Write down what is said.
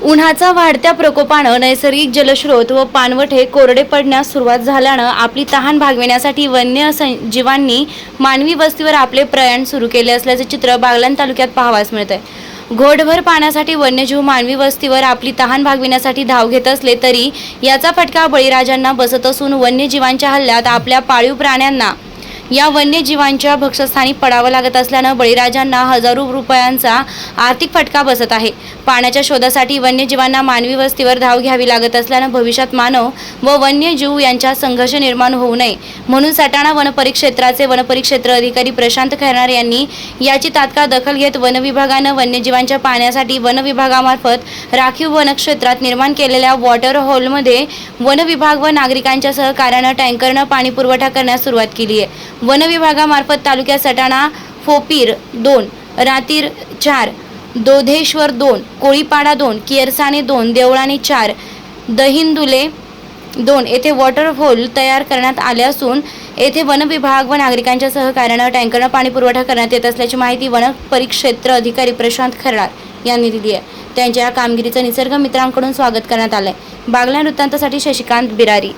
उन्हाचा वाढत्या प्रकोपानं नैसर्गिक जलस्रोत व पाणवठे कोरडे पडण्यास सुरुवात झाल्यानं आपली तहान भागविण्यासाठी वन्य जीवांनी मानवी वस्तीवर आपले प्रयाण सुरू केले असल्याचे चित्र बागलाण तालुक्यात पाहावास मिळत आहे घोडभर पाण्यासाठी वन्यजीव मानवी वस्तीवर आपली तहान भागविण्यासाठी धाव घेत असले तरी याचा फटका बळीराजांना बसत असून वन्यजीवांच्या हल्ल्यात आपल्या पाळीव प्राण्यांना या वन्यजीवांच्या भक्षस्थानी पडावं लागत असल्यानं बळीराजांना हजारो रुपयांचा आर्थिक फटका बसत आहे. पाण्याच्या शोधासाठी वन्यजीवांना मानवी वस्तीवर धाव घ्यावी लागत असल्यानं भविष्यात मानव व वन्यजीव यांच्या संघर्ष निर्माण होऊ नये. म्हणून सटाणा वनपरिक्षेत्राचे वनपरिक्षेत्र अधिकारी प्रशांत खैरणार यांनी याची तात्काळ दखल घेत वनविभागानं वन्यजीवांच्या पाण्यासाठी वनविभागामार्फत राखीव वनक्षेत्रात निर्माण केलेल्या वॉटर हॉलमध्ये वनविभाग व नागरिकांच्या सहकार्यानं टँकरनं पाणी पुरवठा करण्यास सुरुवात केली आहे. वनविभागामार्फत तालुक्यात सटाणा फोपीर दोन रातीर चार दोधेश्वर दोन कोळीपाडा दोन कियरसाने दोन देवळाने चार दहिंदुले दोन येथे वॉटर होल तयार करण्यात आले असून येथे वनविभाग व नागरिकांच्या सहकार्यानं टँकरनं पाणी पुरवठा करण्यात येत असल्याची माहिती वन परिक्षेत्र अधिकारी प्रशांत खरार यांनी दिली आहे. त्यांच्या कामगिरीचं निसर्ग मित्रांकडून स्वागत करण्यात आलंय. बागला वृत्तांतासाठी शशिकांत बिरारी.